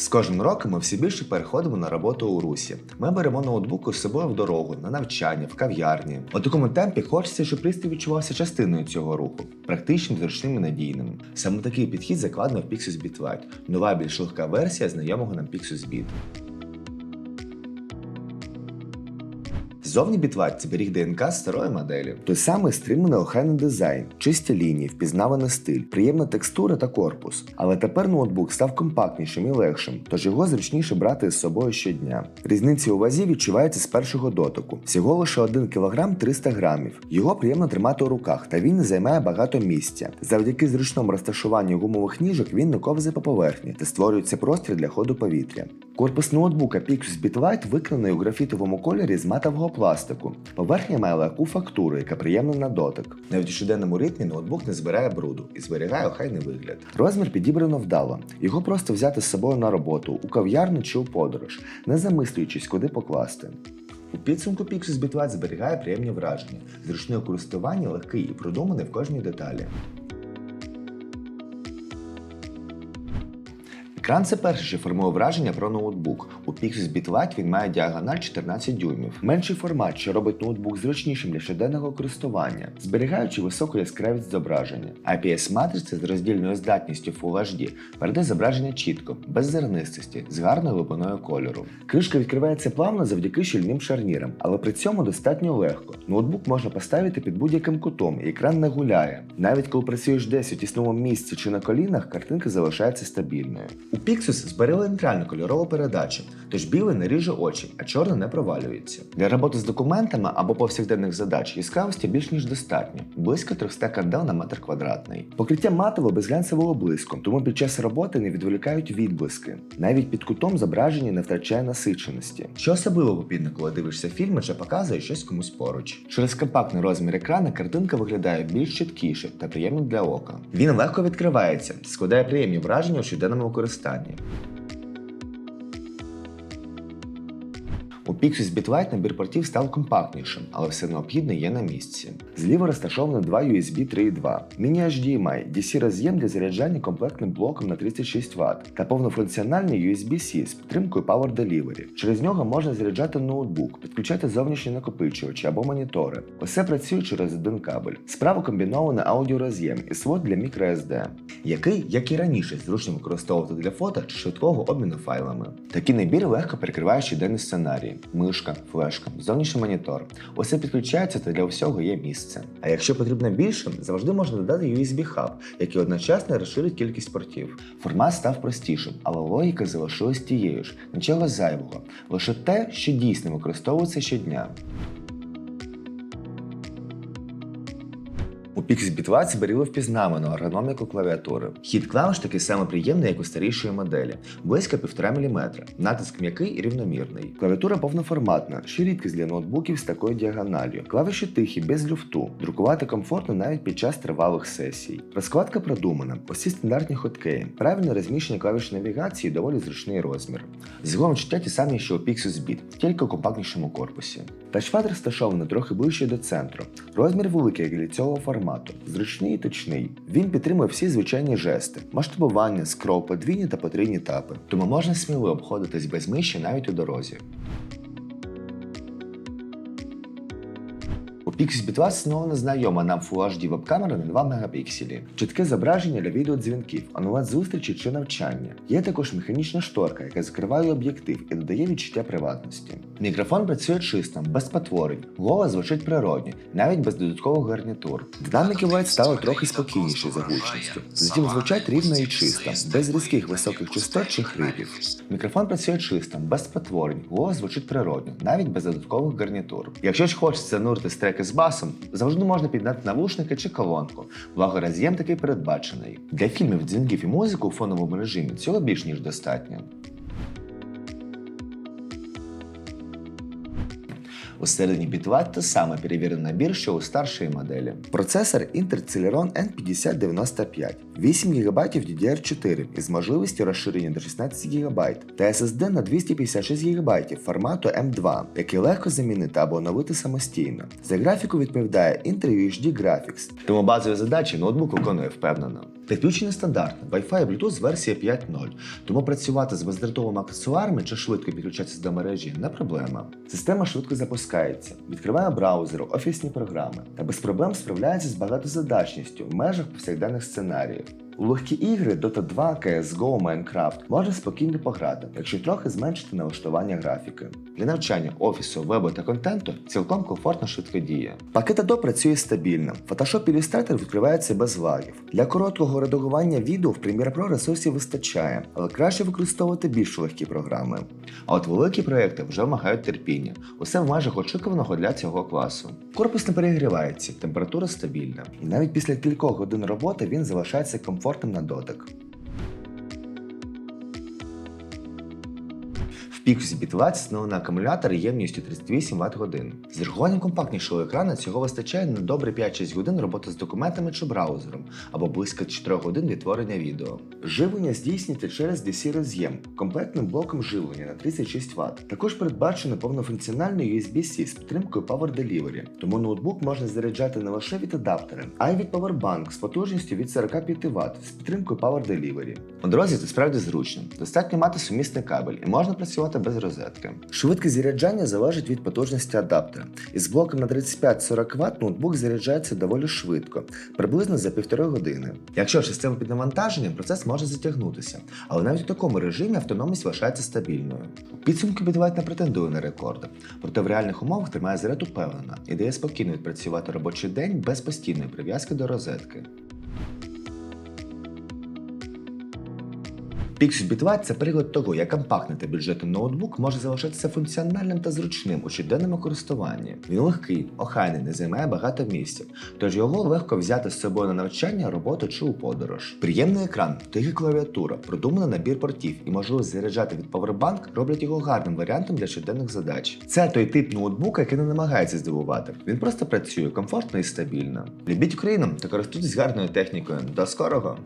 З кожним роком ми все більше переходимо на роботу у русі. Ми беремо ноутбуки з собою в дорогу, на навчання, в кав'ярні. У такому темпі хочеться, щоб пристрій відчувався частиною цього руху, практичним, зручним і надійним. Саме такий підхід закладено в Pixus Lite, нова більш легка версія знайомого нам Pixus Beat. Зовні бітлайт зберіг ДНК старої моделі. Той самий стриманий охайний дизайн, чисті лінії, впізнаваний стиль, приємна текстура та корпус. Але тепер ноутбук став компактнішим і легшим, тож його зручніше брати з собою щодня. Різниця у вазі відчувається з першого дотику. Всього лише 1 кг 300 грамів. Його приємно тримати у руках, та він не займає багато місця. Завдяки зручному розташуванню гумових ніжок він не ковзає по поверхні та створюється простір для ходу повітря. Корпус ноутбука Pixus Beat виконаний у графітовому кольорі з матового пластику. Поверхня має легку фактуру, яка приємна на дотик. Навіть у щоденному ритмі ноутбук не збирає бруду і зберігає охайний вигляд. Розмір підібрано вдало. Його просто взяти з собою на роботу, у кав'ярню чи у подорож, не замислюючись, куди покласти. У підсумку Pixus Beat зберігає приємні враження, зручне у користуванні, легкий і продуманий в кожній деталі. Екран це перше, що формує враження про ноутбук. У Beat Lite він має діагональ 14 дюймів. Менший формат, що робить ноутбук зручнішим для щоденного користування, зберігаючи високу яскравість зображення. IPS матриця з роздільною здатністю Full HD передає зображення чітко, без зернистості, з гарною глибиною кольору. Кришка відкривається плавно завдяки щільним шарнірам, але при цьому достатньо легко. Ноутбук можна поставити під будь-яким кутом, і екран не гуляє. Навіть коли працюєш десь у тісному місці чи на колінах, картинка залишається стабільною. У Pixus зберегли нейтральну кольорову передачу, тож білий не ріже очі, а чорний не провалюється. Для роботи з документами або повсякденних задач яскравості більш ніж достатньо, близько 300 кандел на метр квадратний. Покриття матове без глянцевого блиску, тому під час роботи не відволікають відблиски. Навіть під кутом зображення не втрачає насиченості. Що особливо попідно, коли дивишся фільми чи показує щось комусь поруч. Через компактний розмір екрана картинка виглядає більш чіткіше та приємно для ока. Він легко відкривається, складає приємні враження у щоденному використанні. У Pixus Beat набір портів став компактнішим, але все необхідне є на місці. Зліва розташовано два USB 3.2, міні-HDMI, DC-роз'єм для заряджання комплектним блоком на 36 Вт та повнофункціональний USB-C з підтримкою Power Delivery. Через нього можна заряджати ноутбук, підключати зовнішні накопичувачі або монітори. Усе працює через один кабель. Справа комбінований аудіороз'єм і слот для microSD, який, як і раніше, зручно використовувати для фото чи швидкого обміну файлами. Такий набір легко перекриває щоденний сценарій мишка, флешка, зовнішній монітор. Усе підключається та для всього є місце. А якщо потрібно більше, завжди можна додати USB-хаб, який одночасно розширить кількість портів. Формат став простішим, але логіка залишилась тією ж, нічого зайвого, лише те, що дійсно використовується щодня. У Pixel Beat зберігли впізнавану ергономіку клавіатури. Хід клавіш такий самий приємний, як у старішої моделі, близько 1,5 мм, натиск м'який і рівномірний. Клавіатура повноформатна, що рідкість для ноутбуків з такою діагональю. Клавіші тихі, без люфту, друкувати комфортно навіть під час тривалих сесій. Розкладка продумана, усі стандартні хоткеї, правильне розміщення клавіш навігації, доволі зручний розмір. Загалом чуття ті самі, що у Pixus Beat, тільки у компактнішому корпусі. Тачпад розташований трохи ближче до центру. Розмір великий для цього формату, зручний і точний. Він підтримує всі звичайні жести, масштабування, скропи, подвійні та потрійні тапи. Тому можна сміло обходитись без миші навіть у дорозі. У Pixel Beat встановлена знайома нам Full HD веб-камера на 2 мегапікселі, чітке зображення для відеодзвінків, онлайн-зустрічі чи навчання. Є також механічна шторка, яка закриває об'єктив і додає відчуття приватності. Мікрофон працює чисто, без потворень, голос звучить природньо, навіть без додаткових гарнітур. Динаміки White стали трохи спокійніші за гучністю, затім звучать рівно і чисто, без різких високих частот чи хрипів. Мікрофон працює чисто, без потворень, голос звучить природньо, навіть без додаткових гарнітур. Якщо ж хочеться занурити треки з басом, завжди можна підняти навушники чи колонку, благо роз'єм такий передбачений. Для фільмів, дзвінків і музику у фоновому режимі цього більш ніж достатньо. Усередині бітлайт те саме перевірений набір, що у старшої моделі. Процесор Intel Celeron N5095, 8 ГБ DDR4 із можливістю розширення до 16 ГБ та SSD на 256 ГБ формату M2, який легко замінити або оновити самостійно. За графіку відповідає Intel UHD Graphics, тому базові задачі ноутбук виконує впевнено. Підключення стандартне Wi-Fi і Bluetooth версія 5.0, тому працювати з бездротовими аксесуарами чи швидко підключатися до мережі не проблема. Система швидко запускається, відкриває браузер, офісні програми та без проблем справляється з багатозадачністю в межах повсякденних сценаріїв. У легкі ігри Dota 2, CSGO, Minecraft можна спокійно пограти, якщо трохи зменшити налаштування графіки. Для навчання офісу, вебу та контенту цілком комфортно швидко діє. Пакет Adobe працює стабільно. Photoshop Illustrator відкривається без лагів. Для короткого редагування відео в Premiere Pro ресурсів вистачає, але краще використовувати більш легкі програми. А от великі проекти вже вимагають терпіння. Усе в межах очікуваного для цього класу. Корпус не перегрівається, температура стабільна. І навіть після кількох годин роботи він залишається комфортним на дотик. Pixus B20 встановлений акумулятор ємністю 38 Вт годин. З рахуванням компактнішого екрану цього вистачає на добре 5-6 годин роботи з документами чи браузером, або близько 4 годин відтворення відео. Живлення здійснюється через DC роз'єм комплектним блоком живлення на 36 Вт. Також передбачено повнофункціональний USB-C з підтримкою Power Delivery, тому ноутбук можна заряджати не лише від адаптера, а й від Powerbank з потужністю від 45 Вт з підтримкою Power Delivery. У дорозі це справді зручно. Достатньо мати сумісний кабель і можна працювати без розетки. Швидкість заряджання залежить від потужності адаптера. Із блоком на 35-40 Вт ноутбук заряджається доволі швидко, приблизно за півтори години. Якщо система під навантаженням, процес може затягнутися, але навіть у такому режимі автономність вважається стабільною. У підсумку бідвайт не претендує на рекорди, проте в реальних умовах тримає заряд упевнено і дає спокійно відпрацювати робочий день без постійної прив'язки до розетки. Pixus B20 – це приклад того, як компактний та бюджетний ноутбук може залишатися функціональним та зручним у щоденному користуванні. Він легкий, охайний, не займає багато місця, тож його легко взяти з собою на навчання, роботу чи у подорож. Приємний екран, тиха клавіатура, продуманий набір портів і можливість заряджати від Powerbank роблять його гарним варіантом для щоденних задач. Це той тип ноутбука, який не намагається здивувати. Він просто працює комфортно і стабільно. Любіть Україну та користуйтесь гарною технікою. До скорого!